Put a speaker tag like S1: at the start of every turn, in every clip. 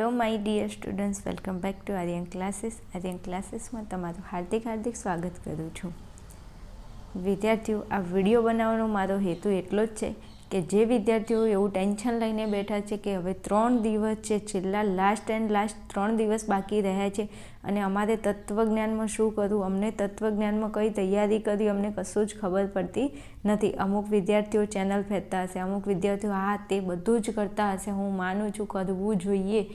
S1: Hello my dear students welcome back to Aryan classes Aryan ક્લાસીસમાં તમારું હાર્દિક હાર્દિક સ્વાગત કરું છું. વિદ્યાર્થીઓ, આ વીડિયો બનાવવાનો મારો હેતુ એટલો જ છે કે જે વિદ્યાર્થીઓ એવું ટેન્શન લઈને બેઠા છે કે હવે ત્રણ દિવસ છે, છેલ્લા લાસ્ટ એન્ડ લાસ્ટ ત્રણ દિવસ બાકી રહ્યા છે અને અમારે તત્વજ્ઞાનમાં શું કરવું? અમને તત્વજ્ઞાનમાં કઈ તૈયારી કરી અમને કશું જ ખબર પડતી નથી. અમુક વિદ્યાર્થીઓ ચેનલ ફેરતા હશે, અમુક વિદ્યાર્થીઓ, હા, તે બધું જ કરતા હશે, હું માનું છું, કરવું જોઈએ.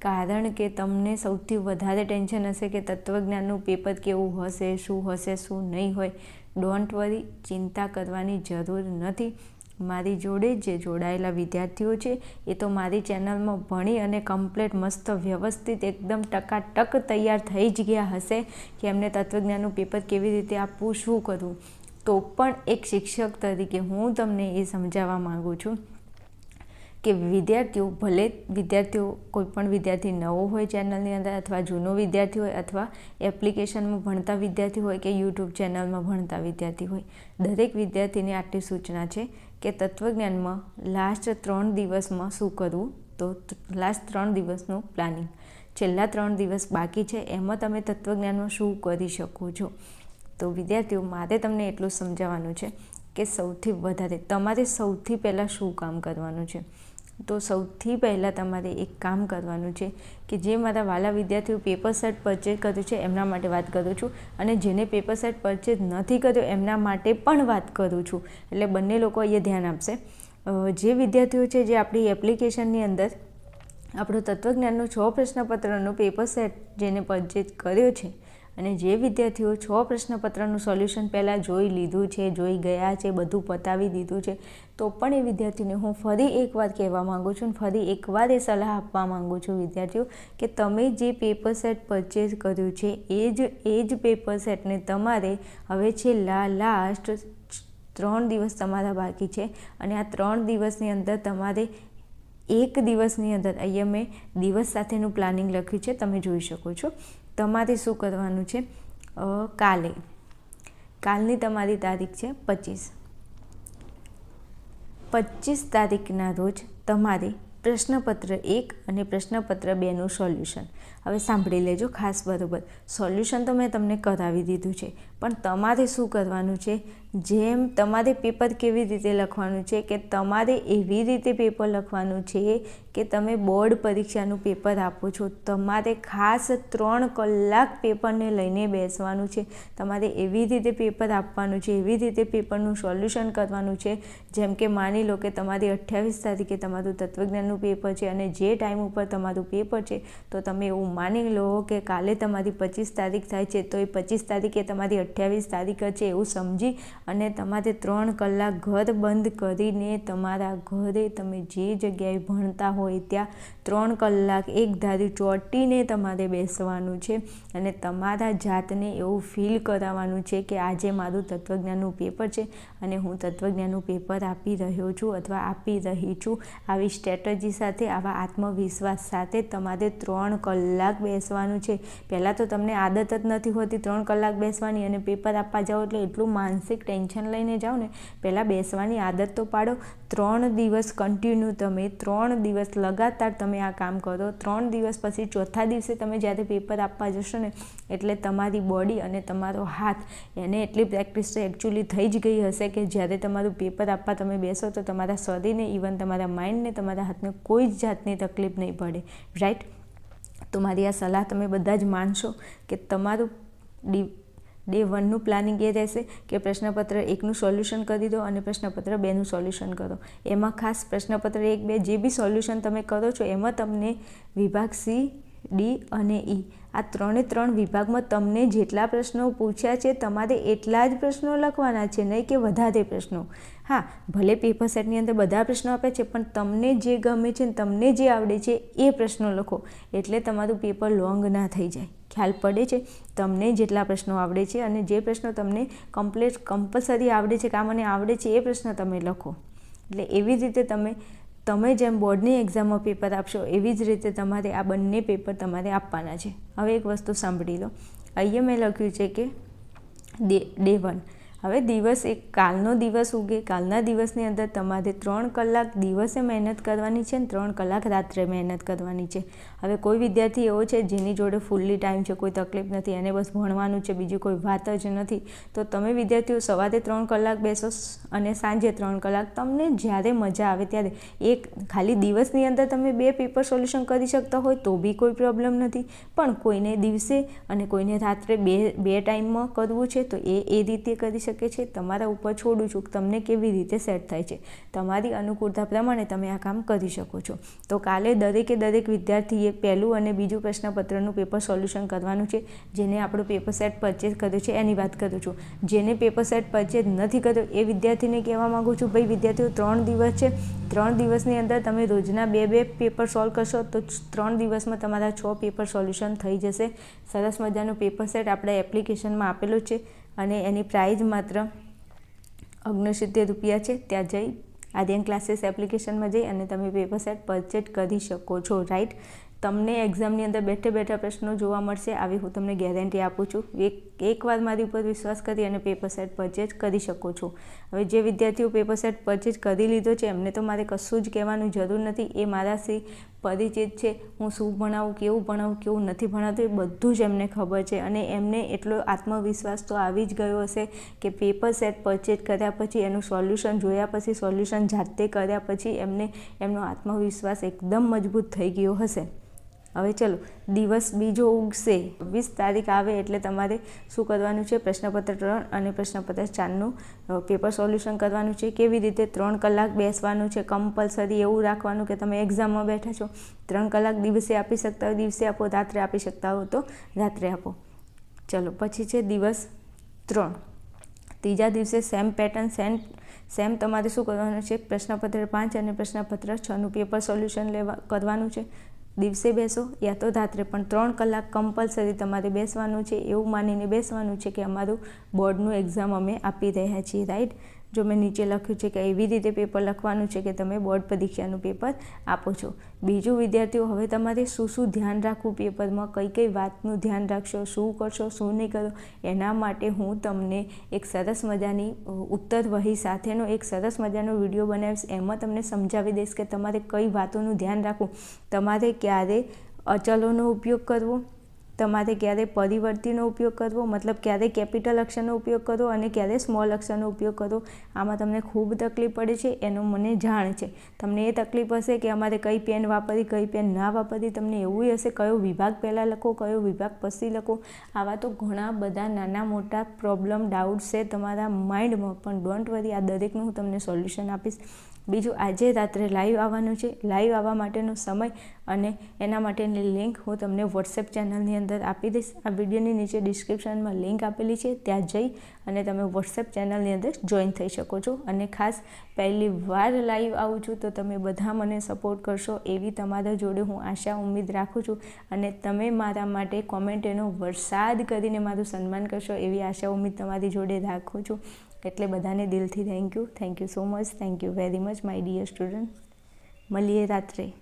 S1: કારણ કે તમને સૌથી વધારે ટેન્શન હશે કે તત્વજ્ઞાનનું પેપર કેવું હશે, શું હશે, શું નહીં હોય. ડોન્ટ વરી ચિંતા કરવાની જરૂર નથી. મારી જોડે જે જોડાયેલા વિદ્યાર્થીઓ છે, એ તો મારી ચેનલમાં ભણી અને કમ્પ્લેટ મસ્ત વ્યવસ્થિત એકદમ ટકાટક તૈયાર થઈ જ ગયા હશે કે એમને તત્વજ્ઞાનનું પેપર કેવી રીતે આપવું, શું કરવું. તો પણ એક શિક્ષક તરીકે હું તમને એ સમજાવવા માગું છું કે વિદ્યાર્થીઓ, ભલે વિદ્યાર્થીઓ કોઈપણ વિદ્યાર્થી નવો હોય ચેનલની અંદર અથવા જૂનો વિદ્યાર્થી હોય અથવા એપ્લિકેશનમાં ભણતા વિદ્યાર્થી હોય કે યુટ્યુબ ચેનલમાં ભણતા વિદ્યાર્થી હોય, દરેક વિદ્યાર્થીને આટલી સૂચના છે. કે તત્વજ્ઞાનમાં લાસ્ટ ત્રણ દિવસમાં શું કરવું? તો લાસ્ટ ત્રણ દિવસનું પ્લાનિંગ છેલ્લા ત્રણ દિવસ બાકી છે, એમાં તમે તત્વજ્ઞાનમાં શું કરી શકો છો? તો વિદ્યાર્થીઓ, મારે તમને એટલું સમજાવવાનું છે કે સૌથી વધારે, તમારે સૌથી પહેલાં શું કામ કરવાનું છે? તો સૌથી પહેલાં તમારે એક કામ કરવાનું છે કે જે મારા વાલા વિદ્યાર્થીઓ પેપર સેટ પરચેઝ કર્યું છે, એમના માટે વાત કરું છું. અને જેને પેપર સેટ પરચેઝ નથી કર્યો, એમના માટે પણ વાત કરું છું. એટલે બંને લોકો અહીંયા ધ્યાન આપશે. જે વિદ્યાર્થીઓ છે, જે આપણી એપ્લિકેશનની અંદર આપણું તત્વજ્ઞાનનું છ પ્રશ્નપત્રનું પેપર સેટ જેને પરચેઝ કર્યો છે અને જે વિદ્યાર્થીઓ છ પ્રશ્નપત્રનું સોલ્યુશન પહેલાં જોઈ લીધું છે, જોઈ ગયા છે, બધું પતાવી દીધું છે, તો પણ એ વિદ્યાર્થીને હું ફરી એકવાર કહેવા માગું છું ફરી એકવાર એ સલાહ આપવા માગું છું વિદ્યાર્થીઓ, કે તમે જે પેપર સેટ પરચેઝ કર્યું છે, એ જ એ જ પેપર સેટને તમારે હવે છેલ્લા લાસ્ટ ત્રણ દિવસ તમારા બાકી છે અને આ ત્રણ દિવસની અંદર તમારે એક દિવસની અંદર અહીંયા મેં દિવસ સાથેનું પ્લાનિંગ લખ્યું છે, તમે જોઈ શકો છો. તમારે શું કરવાનું છે? કાલે. કાલની તમારી તારીખ છે પચીસ. પચીસ તારીખના રોજ તમારે પ્રશ્નપત્ર એક અને પ્રશ્નપત્ર બેનું સોલ્યુશન. હવે સાંભળી લેજો, ખાસ બરાબર. સોલ્યુશન તો મેં તમને કરાવી દીધું છે, પણ તમારે શું કરવાનું છે? જેમ તમારે પેપર કેવી રીતે લખવાનું છે, કે તમારે એવી રીતે પેપર લખવાનું છે, કે તમે બોર્ડ પરીક્ષાનું પેપર આપો છો, તમારે ખાસ ત્રણ કલાક પેપરને લઈને બેસવાનું છે, તમારે એવી રીતે પેપર આપવાનું છે, એવી રીતે પેપરનું સોલ્યુશન કરવાનું છે, જેમ કે માની લો કે તમારી અઠ્યાવીસ તારીખે તમારું તત્વજ્ઞાનનું પેપર છે, અને જે ટાઈમ ઉપર તમારું પેપર છે, તો તમે એવું માની લો કે કાલે તમારી પચીસ તારીખ થાય છે, તો એ પચીસ તારીખે તમારી અઠ્યાવીસ તારીખ છે એવું સમજી અને તમારે ત્રણ કલાક ઘર બંધ કરીને તમારા ઘરે તમે જે જગ્યાએ ભણતા હોય ત્યાં ત્રણ કલાક એક ધારી ચોટીને તમારે બેસવાનું છે અને તમારા જાતને એવું ફીલ કરાવવાનું છે કે આજે મારું તત્વજ્ઞાનનું પેપર છે અને હું તત્વજ્ઞાનનું પેપર આપી રહ્યો છું અથવા આપી રહી છું. આવી સ્ટ્રેટજી સાથે, આવા આત્મવિશ્વાસ સાથે તમારે ત્રણ કલાક બેસવાનું છે. પહેલાં તો તમને આદત જ નથી હોતી ત્રણ કલાક બેસવાની અને પેપર આપવા જાઓ એટલે એટલું માનસિક ટેન્શન લઈને જાઓ ને, પહેલાં બેસવાની આદત તો પાડો. ત્રણ દિવસ કન્ટિન્યુ તમે, ત્રણ દિવસ લગાતાર તમે આ કામ કરો. ત્રણ દિવસ પછી ચોથા દિવસે તમે જ્યારે પેપર આપવા જશો ને, એટલે તમારી બોડી અને તમારો હાથ એને એટલી પ્રેક્ટિસ તો એકચ્યુઅલી થઈ જ ગઈ હશે કે જ્યારે તમારું પેપર આપવા તમે બેસો તો તમારા શરીરને ઇવન તમારા માઇન્ડને તમારા હાથને કોઈ જ જાતની તકલીફ નહીં પડે. રાઈટ તો મારી આ સલાહ તમે બધા જ માનશો કે તમારું ડી, ડે વનનું પ્લાનિંગ એ રહેશે કે પ્રશ્નપત્ર એકનું સોલ્યુશન કરી દો અને પ્રશ્નપત્ર બેનું સોલ્યુશન કરો. એમાં ખાસ પ્રશ્નપત્ર એક બે જે બી સોલ્યુશન તમે કરો છો એમાં તમને વિભાગ સી ડી અને ઈ. આ ત્રણે ત્રણ વિભાગમાં તમને જેટલા પ્રશ્નો પૂછ્યા છે, તમારે એટલા જ પ્રશ્નો લખવાના છે, નહીં કે વધારે પ્રશ્નો. હા, ભલે પેપર સેટની અંદર બધા પ્રશ્નો આપે છે, પણ તમને જે ગમે છે તમને જે આવડે છે એ પ્રશ્નો લખો. એટલે તમારું પેપર લોંગ ના થઈ જાય. ખ્યાલ પડે છે? તમને જેટલા પ્રશ્નો આવડે છે અને જે પ્રશ્નો તમને કમ્પ્લેટ કમ્પલસરી આવડે છે કામ મને આવડે છે, એ પ્રશ્ન તમે લખો. એટલે એવી રીતે તમે તમે જેમ બોર્ડની એક્ઝામમાં પેપર આપશો, એવી જ રીતે તમારે આ બંને પેપર તમારે આપવાના છે. હવે એક વસ્તુ સાંભળી લો. અહીંયા મેં લખ્યું છે કે ડે ડે વન હવે દિવસ એક, કાલનો દિવસ ઉગે, કાલના દિવસની અંદર તમારે ત્રણ કલાક દિવસે મહેનત કરવાની છે અને ત્રણ કલાક રાત્રે મહેનત કરવાની છે. હવે કોઈ વિદ્યાર્થી એવો છે જેની જોડે ફૂલ્લી ટાઈમ છે, કોઈ તકલીફ નથી, એને બસ ભણવાનું છે, બીજી કોઈ વાત જ નથી. તો તમે વિદ્યાર્થીઓ સવારે ત્રણ કલાક બેસો અને સાંજે ત્રણ કલાક. તમને જ્યારે મજા આવે ત્યારે એક ખાલી દિવસની અંદર તમે બે પેપર સોલ્યુશન કરી શકતા હોય તો બી કોઈ પ્રોબ્લેમ નથી. પણ કોઈને દિવસે અને કોઈને રાત્રે બે બે ટાઈમમાં કરવું છે તો એ એ રીતે કરી શકે છે, તમારા ઉપર છોડું છું તમને કેવી રીતે સેટ થાય છે. તમારી અનુકૂળતા પ્રમાણે તમે આ કામ કરી શકો છો. તો કાલે દરેકે દરેક વિદ્યાર્થીએ પહેલું અને બીજું પ્રશ્નપત્રનું પેપર સોલ્યુશન કરવાનું છે, જેને આપણું પેપર સેટ પરચેઝ કર્યો છે, એની વાત કરું છું. જેને પેપર સેટ પરચેઝ નથી કર્યો, એ વિદ્યાર્થીને કહેવા માગું છું, ભાઈ, વિદ્યાર્થીઓ, ત્રણ દિવસ છે. ત્રણ દિવસની અંદર તમે રોજના બે બે પેપર સોલ્વ કરશો, તો ત્રણ દિવસમાં તમારા છ પેપર સોલ્યુશન થઈ જશે. સરસ મજાનું પેપર સેટ આપણે એપ્લિકેશનમાં આપેલું છે. અને એની પ્રાઇઝ માત્ર ઓગણસિત્તેર રૂપિયા છે. ત્યાં જઈ આર્યન ક્લાસીસ એપ્લિકેશનમાં જઈ અને તમે પેપર સેટ પરચેટ કરી શકો છો રાઈટ તમને એક્ઝામની અંદર બેઠે બેઠા પ્રશ્નો જોવા મળશે, આવી હું તમને ગેરંટી આપું છું. એક એકવાર મારી ઉપર વિશ્વાસ કરી અને પેપર સેટ પરચેજ કરી શકો છો. હવે જે વિદ્યાર્થીઓ પેપર સેટ પરચેજ કરી લીધો છે, એમને તો મારે કશું જ કહેવાનું જરૂર નથી. એ મારાથી પરિચિત છે, હું શું ભણાવું, કેવું ભણાવું, કેવું નથી ભણાવતું એ બધું જ એમને ખબર છે. અને એમને એટલો આત્મવિશ્વાસ તો આવી જ ગયો હશે કે પેપર સેટ પરચેજ કર્યા પછી, એનું સોલ્યુશન જોયા પછી, સોલ્યુશન જાતે કર્યા પછી એમને એમનો આત્મવિશ્વાસ એકદમ મજબૂત થઈ ગયો હશે. હવે ચલો, દિવસ બીજો ઉગશે. વીસ તારીખ આવે એટલે તમારે શું કરવાનું છે? પ્રશ્નપત્ર ત્રણ અને પ્રશ્નપત્ર ચારનું પેપર સોલ્યુશન કરવાનું છે. કેવી રીતે ત્રણ કલાક બેસવાનું છે? કમ્પલસરી એવું રાખવાનું કે તમે એક્ઝામમાં બેઠા છો? ત્રણ કલાક દિવસે આપી શકતા હો દિવસે આપો, રાત્રે આપી શકતા હો તો રાત્રે આપો. ચલો, પછી છે દિવસ ત્રણ. ત્રીજા દિવસે સેમ પેટર્ન સેમ સેમ તમારે શું કરવાનું છે? પ્રશ્નપત્ર પાંચ અને પ્રશ્નપત્ર છનું પેપર સોલ્યુશન લેવા, કરવાનું છે. દિવસે બેસો યા તો રાત્રે, પણ ત્રણ કલાક કમ્પલસરી તમારે બેસવાનું છે, એવું માનીને બેસવાનું છે કે અમારું બોર્ડનું એક્ઝામ અમે આપી રહ્યા છીએ રાઈટ જો મેં નીચે લખ્યું છે કે એવી રીતે પેપર લખવાનું છે કે તમે બોર્ડ પરીક્ષાનું પેપર આપો છો. બીજું, વિદ્યાર્થીઓ, હવે તમારે શું શું ધ્યાન રાખવું પેપરમાં કઈ કઈ વાતનું ધ્યાન રાખશો? શું કરશો? શું નહીં કરો? એના માટે હું તમને એક સરસ મજાની ઉત્તર વહી સાથેનો એક સરસ મજાનો વીડિયો બનાવીશ. એમાં તમને સમજાવી દઈશ કે તમારે કઈ વાતોનું ધ્યાન રાખવું. તમારે ક્યારે અચલોનો ઉપયોગ કરવો? તમારે ક્યારે પરિવર્તિનો ઉપયોગ કરવો, મતલબ ક્યારે કેપિટલ અક્ષરનો ઉપયોગ કરવો અને ક્યારે સ્મોલ અક્ષરનો ઉપયોગ કરવો, આમાં તમને ખૂબ તકલીફ પડે છે, એનું મને જાણ છે. તમને એ તકલીફ હશે કે અમારે કઈ પેન વાપરી, કઈ પેન ના વાપરી, તમને એવું હશે કયો વિભાગ પહેલાં લખો, કયો વિભાગ પછી લખો. આવા તો ઘણા બધા નાના મોટા પ્રોબ્લેમ ડાઉટ છે તમારા માઇન્ડમાં પણ ડોન્ટ વરી આ દરેકનું હું તમને સોલ્યુશન આપીશ. બીજું આજે રાત્રે લાઈવ આવવાનું છે. લાઈવ આવવા માટેનો સમય અને એના માટેની લિંક હું તમને વોટ્સએપ ચેનલની અંદર આપી દઈશ. આ વિડીયોની નીચે ડિસ્ક્રિપ્શનમાં લિંક આપેલી છે. ત્યાં જઈ અને તમે વોટ્સએપ ચેનલની અંદર જોઈન થઈ શકો છો. અને ખાસ, પહેલી વાર લાઈવ આવું છું તો તમે બધા મને સપોર્ટ કરશો એવી તમારા જોડે હું આશા, ઉમ્મીદ રાખું છું. અને તમે મારા માટે કોમેન્ટ એનો વરસાદ કરીને મારું સન્માન કરશો એવી આશા, ઉમ્મીદ તમારી જોડે રાખું છું. એટલે બધાને દિલથી thank you thank you so much thank you very much my dear student મળીએ રાત્રે.